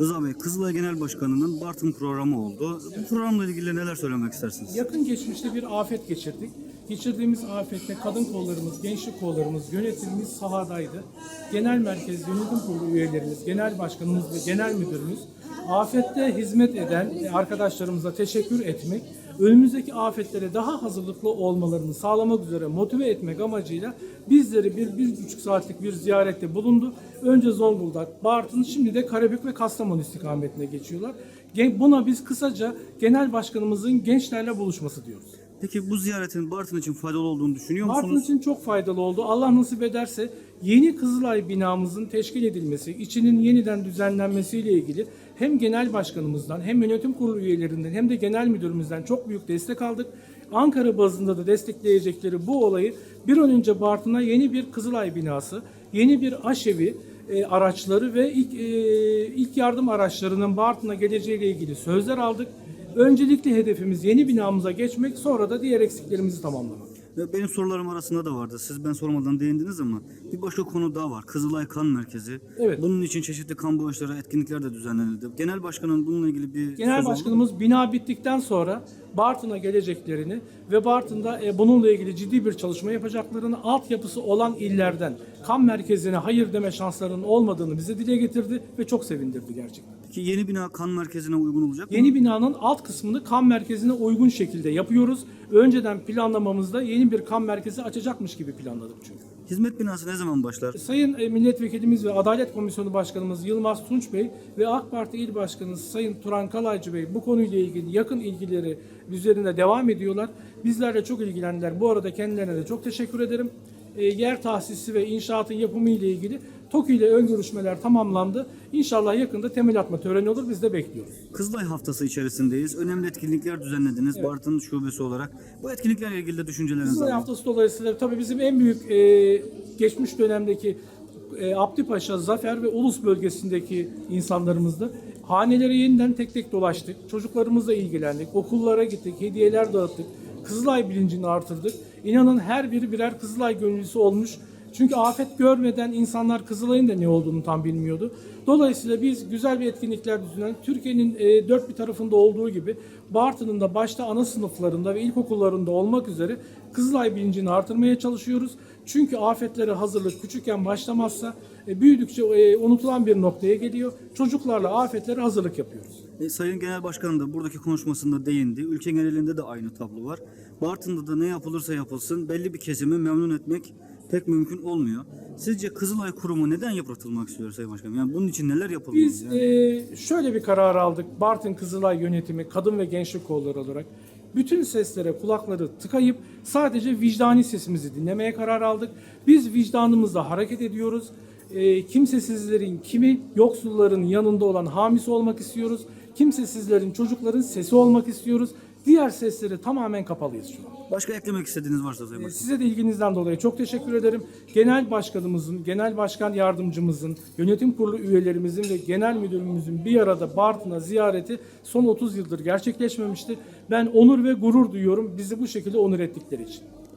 Rıza Bey, Kızılay Genel Başkanı'nın Bartın programı oldu. Bu programla ilgili neler söylemek istersiniz? Yakın geçmişte bir afet geçirdik. Geçirdiğimiz afette kadın kollarımız, gençlik kollarımız, yönetimimiz sahadaydı. Genel merkez yönetim kurulu üyelerimiz, genel başkanımız ve genel müdürümüz afette hizmet eden arkadaşlarımıza teşekkür etmek, önümüzdeki afetlere daha hazırlıklı olmalarını sağlamak üzere motive etmek amacıyla bizleri bir, bir buçuk saatlik bir ziyarette bulundu. Önce Zonguldak, Bartın, şimdi de Karabük ve Kastamonu istikametine geçiyorlar. Buna biz kısaca genel başkanımızın gençlerle buluşması diyoruz. Peki bu ziyaretin Bartın için faydalı olduğunu düşünüyor Bartın musunuz? için çok faydalı oldu. Allah nasip ederse yeni Kızılay binamızın teşkil edilmesi, içinin yeniden düzenlenmesiyle ilgili hem genel başkanımızdan hem yönetim kurulu üyelerinden hem de genel müdürümüzden çok büyük destek aldık. Ankara bazında da destekleyecekleri bu olayı bir an önce Bartın'a yeni bir Kızılay binası, yeni bir aşevi e, araçları ve ilk, e, ilk yardım araçlarının Bartın'a geleceğiyle ilgili sözler aldık. Öncelikli hedefimiz yeni binamıza geçmek, sonra da diğer eksiklerimizi tamamlamak. Benim sorularım arasında da vardı. Siz ben sormadan değindiniz ama bir başka konu daha var. Kızılay Kan Merkezi. Evet. Bunun için çeşitli kan bağışları, etkinlikler de düzenlenildi. Genel Başkan'ın bununla ilgili bir Genel? Başkanımız bina bittikten sonra Bartın'a geleceklerini ve Bartın'da e, bununla ilgili ciddi bir çalışma yapacaklarını, altyapısı olan illerden kan merkezine hayır deme şanslarının olmadığını bize dile getirdi ve çok sevindirdi gerçekten. Peki yeni bina kan merkezine uygun olacak mı? Yeni binanın alt kısmını kan merkezine uygun şekilde yapıyoruz. Önceden planlamamızda yeni bir kan merkezi açacakmış gibi planladık çünkü. Hizmet binası ne zaman başlar? Sayın e, Milletvekilimiz ve Adalet Komisyonu Başkanımız Yılmaz Tunç Bey ve AK Parti İl Başkanı Sayın Turan Kalaycı Bey bu konuyla ilgili yakın ilgileri üzerinde devam ediyorlar. Bizlerle çok ilgilendiler. Bu arada kendilerine de çok teşekkür ederim. E, yer tahsisi ve inşaatın yapımı ile ilgili TOKİ ile ön görüşmeler tamamlandı. İnşallah yakında temel atma töreni olur. Biz de bekliyoruz. Kızılay Haftası içerisindeyiz. Önemli etkinlikler düzenlediniz Bartın şubesi olarak. Bu etkinliklerle ilgili de düşüncelerinizi Kızılay alayım. Haftası dolayısıyla tabii bizim en büyük e, geçmiş dönemdeki e, Abdüpaşa, Zafer ve Ulus bölgesindeki insanlarımızdı. Hanelere yeniden tek tek dolaştık. Çocuklarımızla ilgilendik. Okullara gittik. Hediyeler dağıttık. Kızılay bilincini artırdık. İnanın her biri birer Kızılay gönüllüsü olmuş. Çünkü afet görmeden insanlar Kızılay'ın da ne olduğunu tam bilmiyordu. Dolayısıyla biz güzel bir etkinlikler düzenledik. Türkiye'nin e, dört bir tarafında olduğu gibi Bartın'ın da başta ana sınıflarında ve ilkokullarında olmak üzere Kızılay bilincini artırmaya çalışıyoruz. Çünkü afetlere hazırlık küçükken başlamazsa e, büyüdükçe e, unutulan bir noktaya geliyor. Çocuklarla afetlere hazırlık yapıyoruz. E, Sayın Genel Başkanım da buradaki konuşmasında değindi. Ülke genelinde de aynı tablo var. Bartın'da da ne yapılırsa yapılsın belli bir kesimi memnun etmek pek mümkün olmuyor. Sizce Kızılay Kurumu neden yıpratılmak istiyor Sayın Başkanım? Yani bunun için neler yapılmalı? Biz yani? e, şöyle bir karar aldık. Bartın Kızılay yönetimi, kadın ve gençlik kolları olarak bütün seslere kulakları tıkayıp sadece vicdani sesimizi dinlemeye karar aldık. Biz vicdanımızla hareket ediyoruz. E, kimsesizlerin kimi, yoksulların yanında olan hamisi olmak istiyoruz. Kimsesizlerin, çocukların sesi olmak istiyoruz. Diğer sesleri tamamen kapalıyız şu an. Başka eklemek istediğiniz varsa Sayın Ee, Başkanım. Size de ilginizden dolayı çok teşekkür ederim. Genel başkanımızın, genel başkan yardımcımızın, yönetim kurulu üyelerimizin ve genel müdürümüzün bir arada Bartın'a ziyareti son 30 yıldır gerçekleşmemişti. Ben onur ve gurur duyuyorum bizi bu şekilde onur ettikleri için.